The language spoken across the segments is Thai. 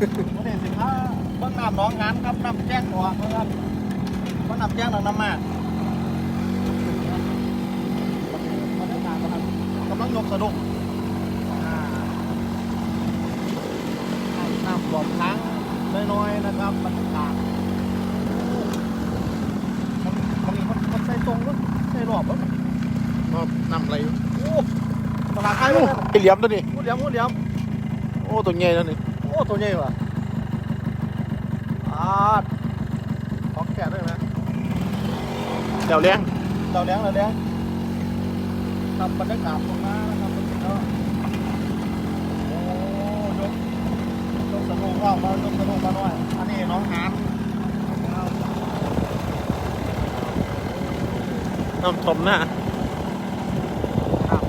วันนี้สิครับเบื้องน้ำน้องงานครับน้ำแจ้งหัวเพื่อนว่าน้ำแจ้งน้ำมากกาศนะครับกำลังยกสะดุ้งน้ำหลอมค้างน้อยๆนะครับบรรยากาศมันมันมีคนคนใส่ตรงวะใส่หลอบวะก็นำอะไรอยู่โอ้ตลาดไทยโอ้วะไอเหลี่ยมตัวนี้พูดเลี้ยงพูดเลี้ยงโอ้ตัวใหญ่ตัวนี้ อ้ตัวใหญ่ว่ะอาดของแก่ด้วยนะเดี๋ยวเลี้ยงเราเลี้ยงเราเลี้ยงทำบรรยากาศตรงนั้นนะครับตรงนี้เนาะโอ้ยกยกสนุกว่ามายกสนุกมาหน่อยอันนี้น้องหานน้ำทมหน้า ครับ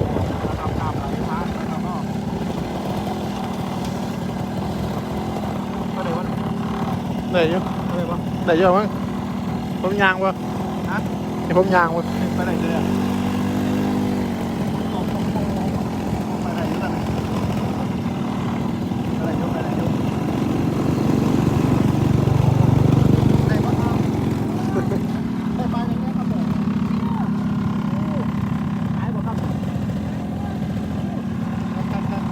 นะครับครับอะไรพานะครับเนาะก็เลยว่า ได้อยู่ก็เลยว่าได้เยอะมั้งผมยางวะฮะไอผมยางวะไปไหนเลยอะไปไหนอยู่นั่นไปไหนอยู่ไปไหนอยู่ไหนบ้างครับได้ปลาอย่างเงี้ยครับผมขายบ่ครับครับครับ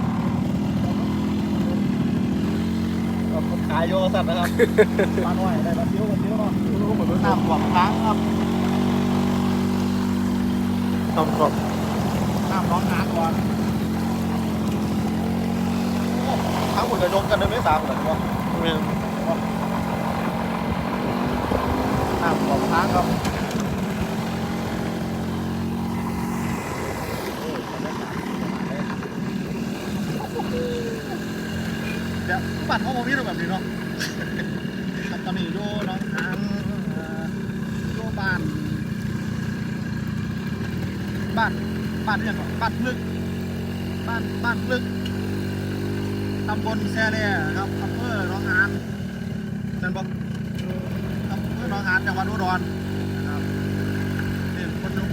ครับผมขายโยสัตว์นะครับปลาหน่อยได้ปลาเดียวปลาเดียวเนาะเหมือนน้ำหวานค้างครับน้ำทมน้ำร้อนน้ำก่อนทั้งหมดจะยกกันได้ไหมสามเหรอวะแม่นน้ำของค้างครับ เดี๋ยวบัตรเขาบอกพี่เราแบบนี้เนาะครับตอนนี้โยน้องทางเอ่อโยบ้านบ้านบ้านเนี่ยงก่อนบ้านลึกบ้านบ้านลึกตำบลแซ่เล่ครับอำเภอหนองหานเป็นบอกอำเภอหนองหานจังหวัดอุดรนะครับนี่คนดู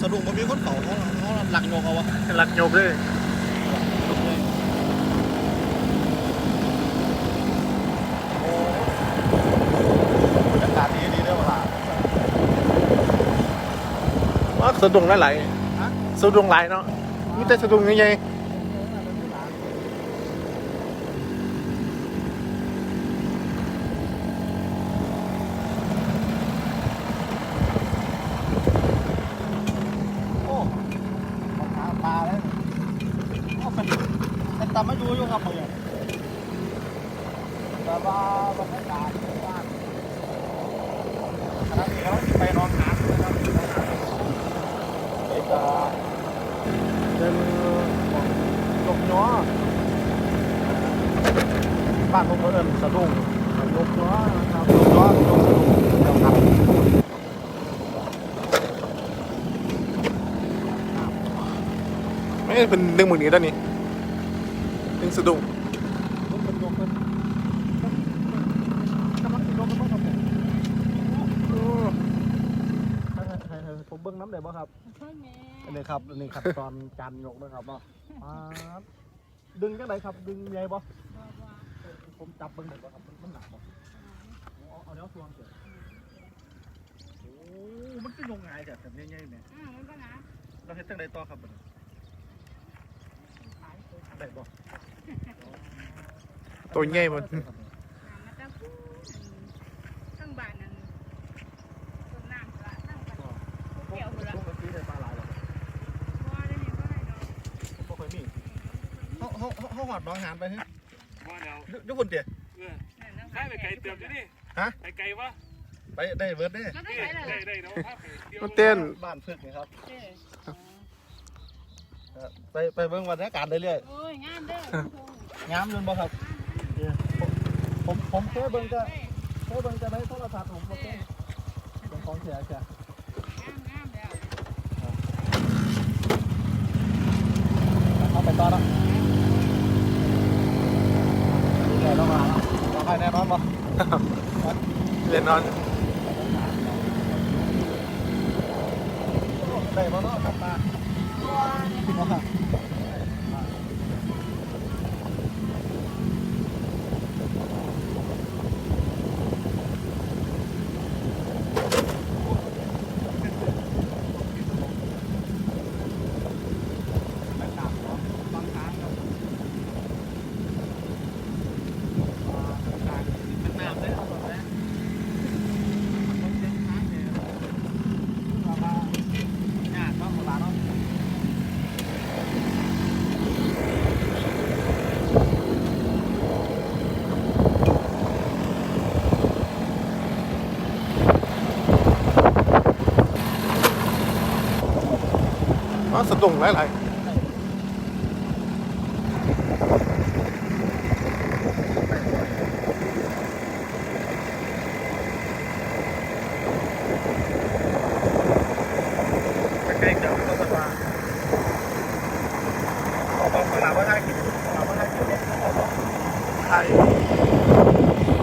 สะดุ้งมันมีคนเขาเขาเขาหลักโยกเอาวะรักโยบเลย โอ้บรรยากาศดีดีเด้อเวลา ว่า สะดุ้งหลายๆสะดุ้งหลายเนาะมีแต่สะดุ้งยังไงอ้มาหาปลาแล้วโอ้เป็นเป็นตำมาอยู่อยู่ครับผมเนี่ยแต่ว่าบรรยากาศบ้านขณะนี้เขาไปนอนหาดนะครับนอนหาดเอกา ๆเป็น ลกย้อ บ้านผมเขาเอิ้นสะดุ้งลกย้อนะครับลกย้อลกสะดุ้งเดี๋ยวครับไม่เป็นดึงมือหนีด้านนี้ดึงสะดุ้งลกเป็นลกเป็นกำลังสิลกกันบ้างครับผมโอ้ให้ให้ให้ผมเบิ้งน้ำได้บ่ครับอันนี้ครับอันนี้ขั้นตอนการยกนะครับเนาะป๊าบดึงจังไดครับ ดึงใหญ่บ่ ผมจับเบิ้งได้บ่ครับมันมันหนักบ่เอาเอาเดี๋ยวทวงเถอะโอ้มันคือลงง่ายจ้ะแบบใหญ่ๆเนี่ยเราเฮ็ดจังไดต่อครับบันี้ได้บ่ตัวใหญ่หมดทั้งบ้านนั้นต้นน้ำละทั้งบ้านเกี่ยวพุ่นละปกติได้ปลาหลายแล้วว่าได้เนี่ยว่าได้เนาะบ่ค่อยมีเฮาเฮาเฮาหอดน้องหานไปฮะว่าเดี๋ ยวยุยุพุ่นเด้เออนั่นทั้งใช่ไปไกลเติมอยู่นี่ฮะไปไกลวะไปได้เบิดเด้มันได้ได้ได้ได้เนาะภาพไปเดียวมันเต้นบ้านฝึกนี่ครับไปไปเบิ่งบรรยากาศเรื่อยๆโอ้ยงามเด้องามจนบ่ครับผมผมเคยเบิ่งจะเคยเบิ่งจะในโทรศัพท์ผมบ่เคยเบิ่งของเสียเสียงามงามแล้วเอาไปต่อแล้ว เดี๋ยวต้องมาแล้วต่อไปแน่นอนบ่เรียนนอนได้บ่เนาะครับตา สะดุ้งหลายใกล้ๆกับรถไฟฟ้าบอกเวลาว่าได้กินเวลาว่าได้กินเนี่ย ๆไทย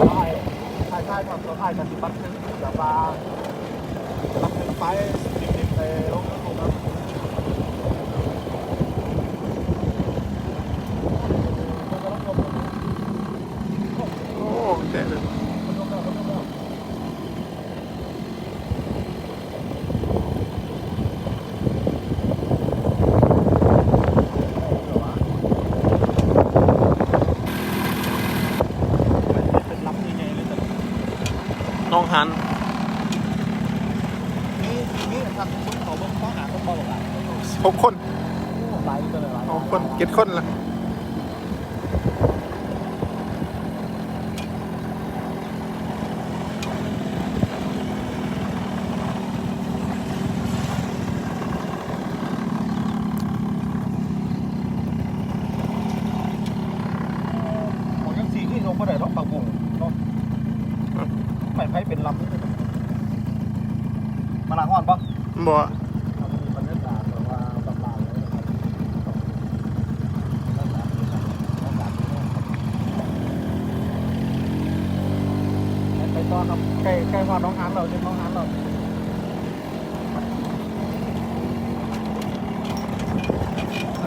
ใช่ใช่ใช่ครับเราถ่ายกันที่บัตรนึงแบบว่าบัตรนึงไปดิบๆไปลงลงครับ โอ้เจ๋งเลย เป็นลำยังไงเลยแต่ น้องหัน นี่นี่ทำชุดเขาเบิ้งข้อหาคนบอลหลาย หกคน หลายเลยหลาย หกคนเจ็ดคนละ ผมยังสี่ที่ลงมาได้รอบปากบุงเนาะไม่ไพ่เป็นลำนี่มาหลังอ่อนปะ บ่ มีบรรยากาศแบบว่าบางๆเลยนะครั บไปต้อนครับใกล้ใกล้พอน้องฮานเราใช่น้องฮานเรา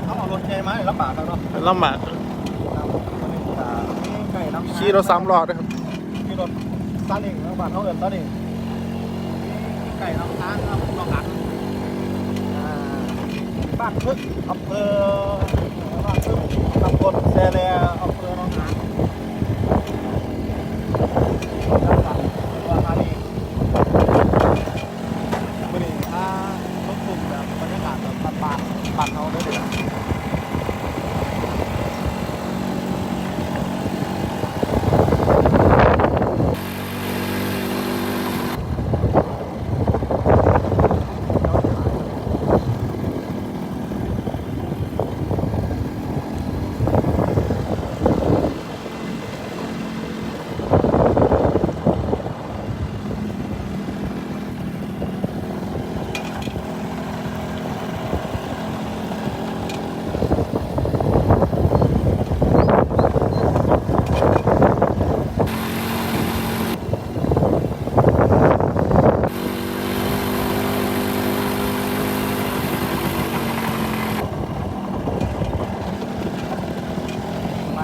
เขาเอารถใหญ่มาลำบากแล้วเนาะลำบากไก่น้ำขี่รถสามล้อด้วยครับขี่รถซาเล้งนะบ้านเขาเอินซาเล้ง ไก่ลำค้างครับน้องหันอ่าบ้านพึ่งอำเภอบ้านพึ่งตำบลแซแลอำเภอหน้องหานจังหวัดอุดรธานีวันนี้ถ้าต้องกลุ่มแบบบรรยากาศแบบบ้านๆบ้านเขาได้เลย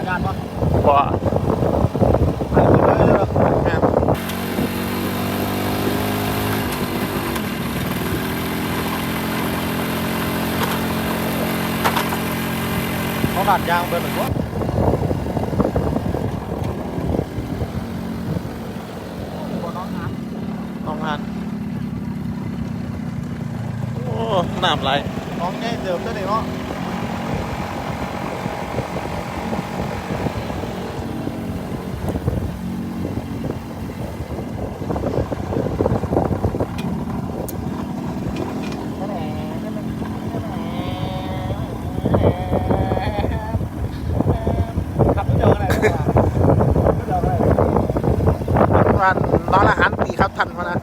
ญาติปะบ่ไปเลยเลยแม่นเขาดัดยางเบอร์หนึ่งวะบนน้องน้ น้องหันโอ้น้ำไหลำน้องแง่เดิมได้เลยเนาะขับรถเดียวกันเลยดีกว่ารถเดียวกันเลย วันร้านอาหารตีครับทันมานะ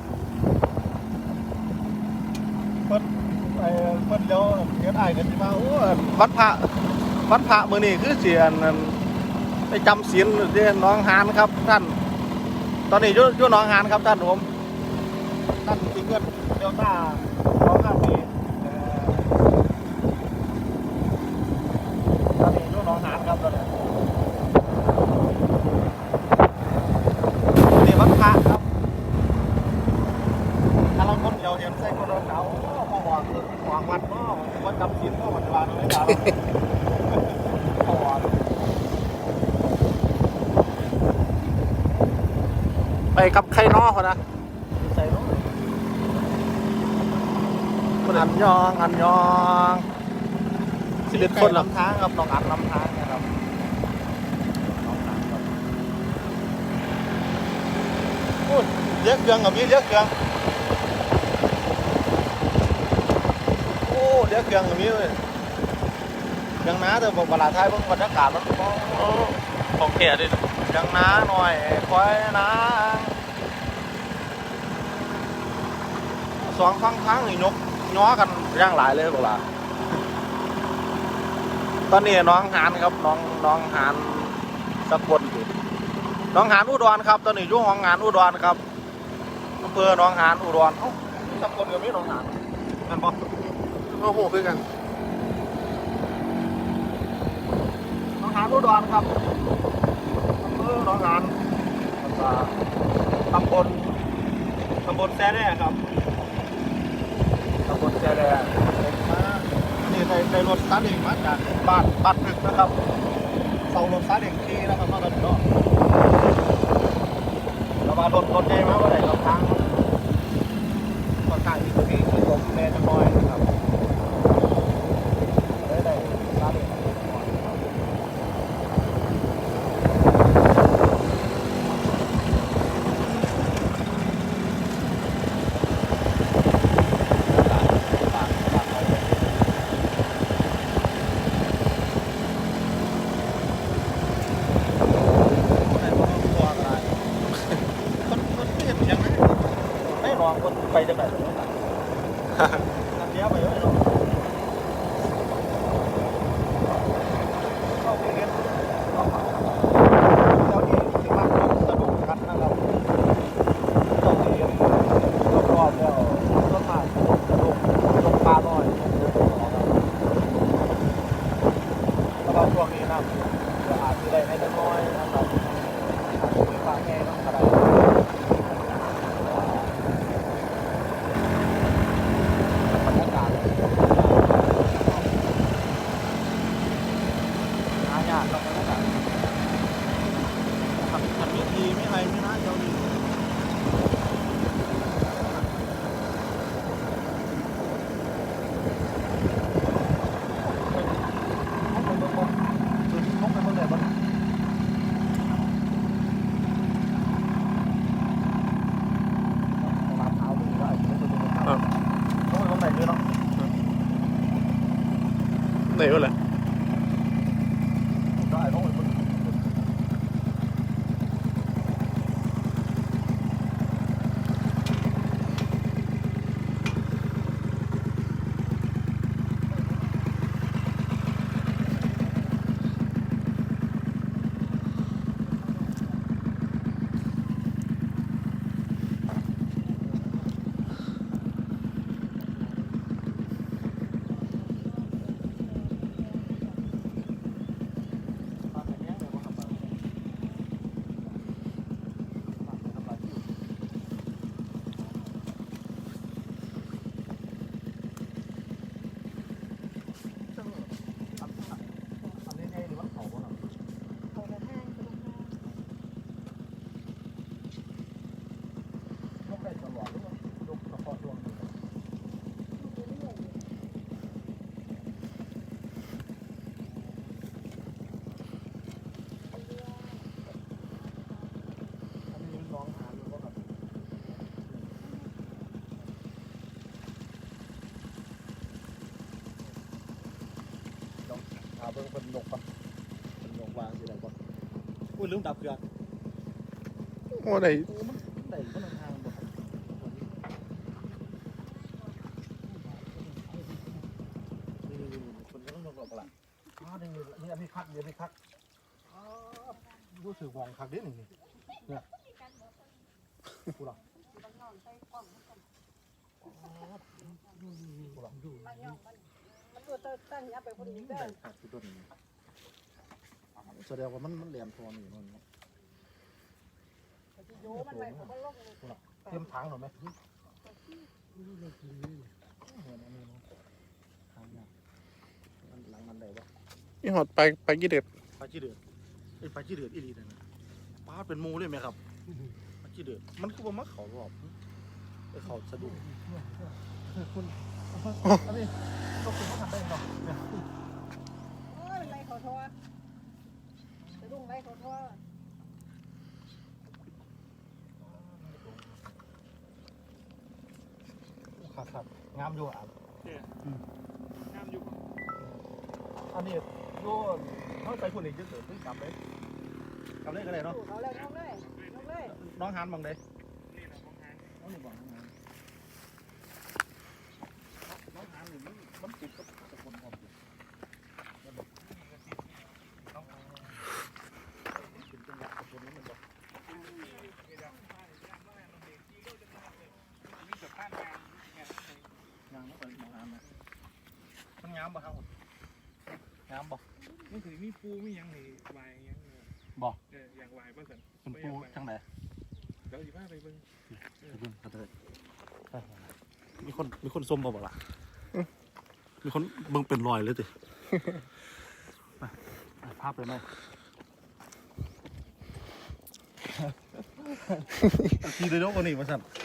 เพิ่นไอ้เพิ่นเดี๋ยวเฮ็ดอ้ายกันสิมาโอ้วัดพระวัดพระมื้อนี้คือสิอันนั้นไปจำศีลที่หน้องหานครับท่าน ตอนนี้อยู่อยู่หน้องหานครับท่านผมท่านมีเงินเดลต้าสองห้าปีเอ่อตอนนี้อยู่หน้องหานครับตอนนี้นี่วัดพระครับ ถ้าเราคนเดียวเห็นใส่คนเราเก่าพอหวังหวังวัดก็วัดจำศีลก็วันวานไม่ได้พอหวัง ไป กับใครน้อคนนะใส่รถอันยองอันยองสิบเอ็ดคนละลำทางครับน้องอัดลำทางนะครับน้องอัดครับโอ้ยเลี้ยงเครื่องกับมีเลี้ยงเครื่องโอ้เสียเครื่องตรงนี้เลยเครื่องน้าแต่บอกเวลาไทยเบิ่งบรรยากาศมันก็ของแก่ดิเครื่องน้าหน่อยคอยนะ สองครั้งครั้งนี่ยกย้อกันย่างหลายเลยบอกล่ะตอนนี้น้องหานครับน้องน้องหานสกลอยู่น้องหานอุดรครับ ตอนนี้อยู่ห้องงานอุดรครับอำเภอหน้องหานอุดรเอ้าสกลกับมีหน้องหานกันบ่โอ้โหคือกันหน้องหานอุดรครับอำเภอหน้องหานภาษาตำบลตำบลแซ่แร่ครับ ตำบลแซ่แดงนี่ในในรถซาเล้งมาจากบ้านบ้านพึกนะครับเสารถซาเล้งที่นะครับมากันเนาะแล้วมารถรถใหญ่มาว่าไหนครับทางมันค่อนข้างที่จะมีที่ลมแน่จะน้อยนะครับได้ได้ซาเล้งมาก่อนครับ ไม่ลองคน เบิ่งเพิ่นยกปะเพิ่นยกวางสิได้บ่อุ้ยลืมดับเครื่องโอ้ได้โอ้มันได้มันห่างๆบ่ครับนี่นี่ๆๆคนก็ต้องยกหลบละอ๋อนี่นี่อันนี้คักเดี๋ยวนี้คักอ๋อรู้สึกมองคักเด้นี่นี่เนี่ยกูหรอกูหรอดูมัน ตั้งยับไปคนนี้ได้ได้คักที่ต้นนี้แสดงว่ามันมันแหลมทองอยู่นั่นเนาะโยมันไปเขาก็ลงเตรียมถังหน่อยไหมเห็นอันนี้เนาะทางเนี่ยมันหลังมันได้ปะอีหอดไปไปกี่เด็ดปลาจีเดือดไอ้ปลาจีเดือดอีหลีนะปลาเป็นหมูเลยไหมครับปลาจีเดือดมันคือว่ามักเขารอบไอ้เขาสะดุ้ง คุณอันนี้ก็คุณเขาทำได้เนาะเนี่ยโอ้ยไรเขาทอจะดุ้งไรเขาทอครับครับงามอยู่อะเนี่ยน้ำอยู่บ่อันนี้โยนเขาใส่คนอีกเยอะเกินกลับเลยกลับเลยก็ได้เนาะเอาเลยเอาเลยเอาเลย น้องหันบังเด้นี่นะของหางน้องนี่บอกน้องหันน้องหันนี่ มันมันติดกับตะคนพร้อมอยู่ติดจังหวะตะคนนี้มันบอกมีสะพานงานงานยางมันเป็นน้องหันนะมันงามปะครับงามปะมันคือมีปูมีหยังนี่วายหยังเนี่ยบ่เอออย่างวายบ่ซั่นเป็นปูจังไหนเดี๋ยวสิพาไปเบิ่งมีคนมีคนส้มบ่บ่ล่ะ มีคนเบิ่งเป็นรอยเลยติไปไปภาพเลยไหมทีเดียวกันนี่มาสั่นมัน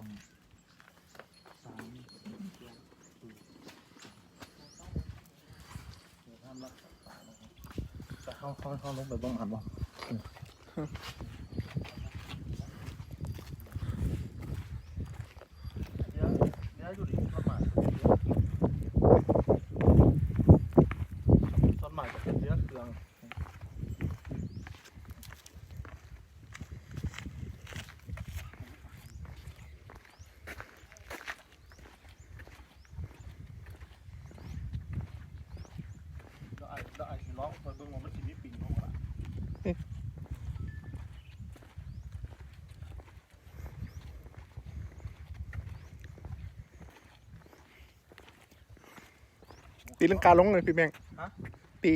สามสามเดือดห้ามรักษาแต่เข้าเข้าเข้าลงไปบ้างหันบ่เดี๋ยวเดี๋ยวอยู่ดิต้นไม้ต้นไม้จะเป็นเนื้อเครื่อง บิ่งว่ามันสิมีปิงเข้ามาละ ตีลังกาลงเลยพี่แบงค์ตี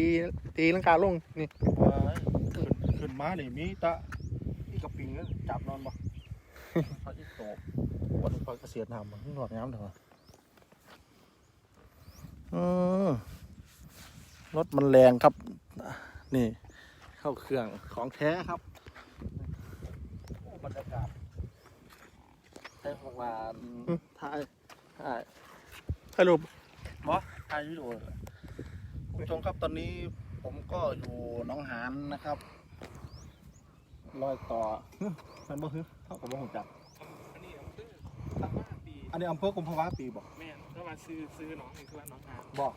ตีลังกาลงนี่ว้ายขึ้นขึ้นมานี่มีแตะนี่กับปิงนั่นจับนอนบ่พระที่โตกวันนี้พระเกษียณทำมันหนวดงามเถอะอืมรถมันแรงครับ นี่ เข้าเครื่องของแท้ครับโอ้บรรยากาศใช้ของลานถ่ายถ่ายสรุปบอส ถ่ายวิดีโอเลยคุณผู้ชมครับตอนนี้ผมก็อยู่หน้องหานนะครับรอยต่อฮึมันบ่ฮึเท่ากับบ่หูจักอันนี้อำเภอสามารถปีอันนี้อำเภอกุมภาวะปีบอกแม่นถ้าว่าซื้อซื้อน้องนี่คือว่าน้องหานบอก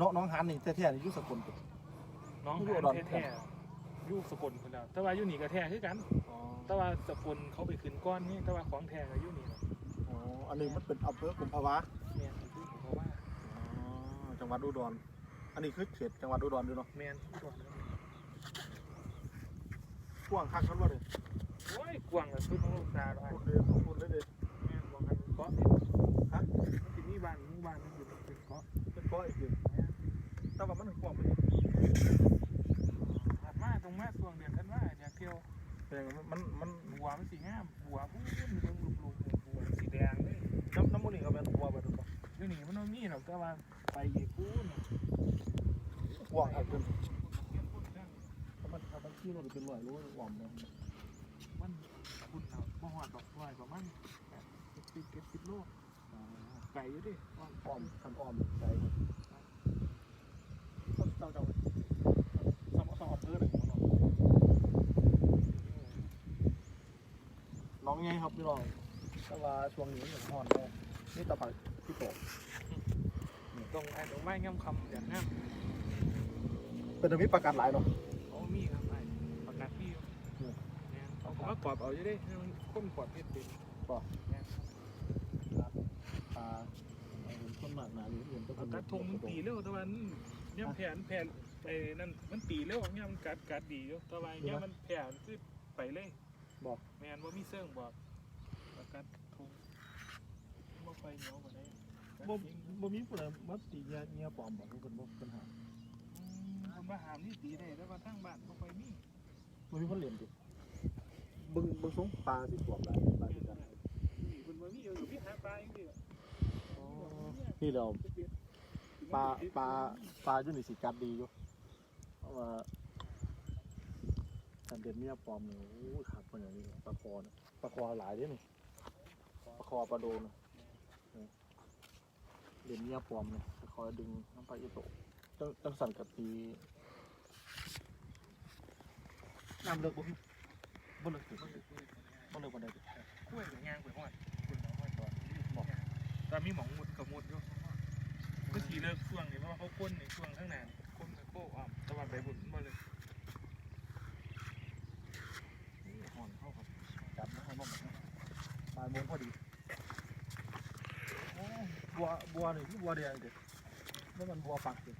น้องน้องหานนี่แท้ๆนี่อยุสกุลติน้องอยู่หาอุดรนแท้ๆอยู่สกลคนแล้วแต่ว่าอยู่นี่ก็แท้คือกันอ๋อแต่ว่าสกลเขาไปขึ้นก้อนนี่แต่ว่าของแท้ก็อยู่นี่นะอ๋ออันนี้มันเป็นอำเภอกุมภาวะแม่นคือเพราะว่า อ๋อ จังหวัดอุดร อันนี้คือเขตจังหวัดอุดรด้วยเนาะแม่นอุดรแล้วกว้างคักกันว่าเลยโอ้ยกว้างเลยสุดของลูกตาเลยพูดเลยพูดเลยเลยแม่นบอกกันเกาะนี่ฮะมันสิมีบ้านหมู่บ้านมันอยู่เป็นเกาะเป็นก้อยอีกทีแต่ว่ามันกว้างไปอีกถัดมาตรงมาช่วงเดือนธันวาอยากเที่ยวแต่มันมันมันบัวมันสีงามบัวพูดมีเบิ่งลูกๆบัวสีแดงเลยน้ำน้ำมันนี่ก็เป็นตัวไปดูป่ะอยู่นี่มันบ่มีหรอกแต่ว่า ไปเยกูนกว้างคักขึ้นถ้ามันถ้ามันขี้มันเป็นหน่วยรู้หว่ำเลยมันคุณเอาบ่ฮอดดอกร้อยประมาณ80 70โลไกลอยู่ดิอ้อมคันอ้อมใจครับเจ้าเจ้าสมสมอเภอหนึ่งของเราน้องไงครับพี่น้องแต่ว่าช่วงนี้เหมือนฮอนแน่นี่ตะปักที่โต กตรงไอ้ดอกไม้งามคำอย่างงามเป็นอภิประกาศหลายเนาะโอ้มีครับไอ้ประกาศพี่อยู่เนี่ยเอาผมว่ากรอบเอาอยู่ดิให้มันข้นกรอบเฮ็ดเป็นปลาเอาเป็นต้นหมากหนาหรือเห็นต้นประกาศทงมันตีเร็วแต่ว่าย่ำแผนแผนไอ้นั่นมันตีเร็วย่ำมันกัดกัดดีอยู่แต่ว่าย่ำมันแผนคือไปเลยบอกแมนว่ามีเสื่องบอกประกาศทงบ่ไฟเหนียวกว่าได้ บ่บ่มีผู้ใดมาตีเงี้ยเงี้ยปลอมบอกคนบ่ปัญหาคนมาหามนี่ตีได้แต่ว่าทางบ้านบ่ไฟมีบ่มีคนเล่นดิบึงบึงสงปลาสิสวมได้ปลาสิกันนี่คนบ่มีอยู่อยู่พี่หาปลาอย่างเดียวนี่เราปลาปลาปลาอยู่นี่สิกัดดีอยู่เพราะว่าสันเด็ดเมียปลอมเนี่ยโอ้ยขาดคนอย่างนี้ปลาคอเนี่ยปลาคอหลายเด้นี่ปลาคอปลาโดน เนี่ยเด่นเมียปลอมเนี่ยคอยดึงน้ำปลาอีโตะจังจังสั่นกับตีน้ำเลิกบ่บ่เลิกสิบ่เลิกบ่เลิกบ่ได้กล้วยกับยางไปห้อยคุณเอาห้อยต่อบอกแต่มีหมองมุดกับมุดอยู่ก็สีเลิกช่วงนี้เพราะว่าเขาก้นในช่วงข้างหน้าก้นกับโก้อะตะวันไปบุญมาเลยห่อนเข้าครับจับนะให้มันบ่ายโมงพอดี บัวบัวนี่คือบัวแดงเด็ดแล้วมันบัวฝักเด็ด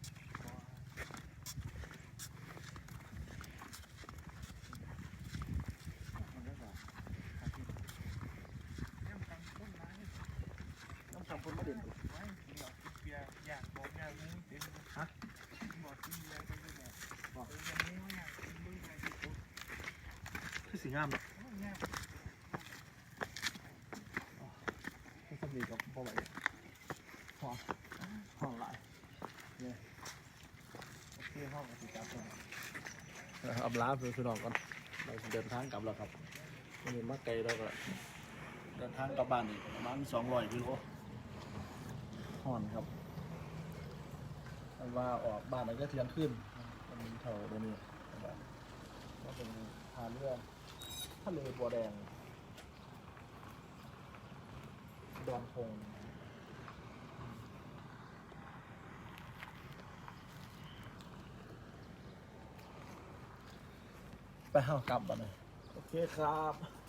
ย่ำตังต้นไม้น้ำสัมพันธ์มาเด่นเด็ดไว้กินเหล้ากินเบียร์อยากบอกอยามเต็มฮะบอกกินเบียร์เต็มไปหมดบอกอยากมูอยากกินเบียร์อยากกินโต๊ะคือสีงามเนาะโอ้ยยากคือสมีกับพ่อไหว ห่อห่อหลายเนี่ยโอเคห้องกับสีจับเลยอับล้าเพื่อนพี่น้องก่อนเราจะเดินทางกลับแล้วครับวันนี้มาไกลแล้วก็เดินทางกลับบ้านอีกประมาณสองร้อยกิโลห่อนครับแต่ว่าออกบ้านมันก็เที่ยงขึ้นมันเท่าเดี๋ยวนี้นะครับก็เป็นทานเรือทะเลบัวแดงดอนคง ไปห้ากลับบ้านเลยโอเคครับ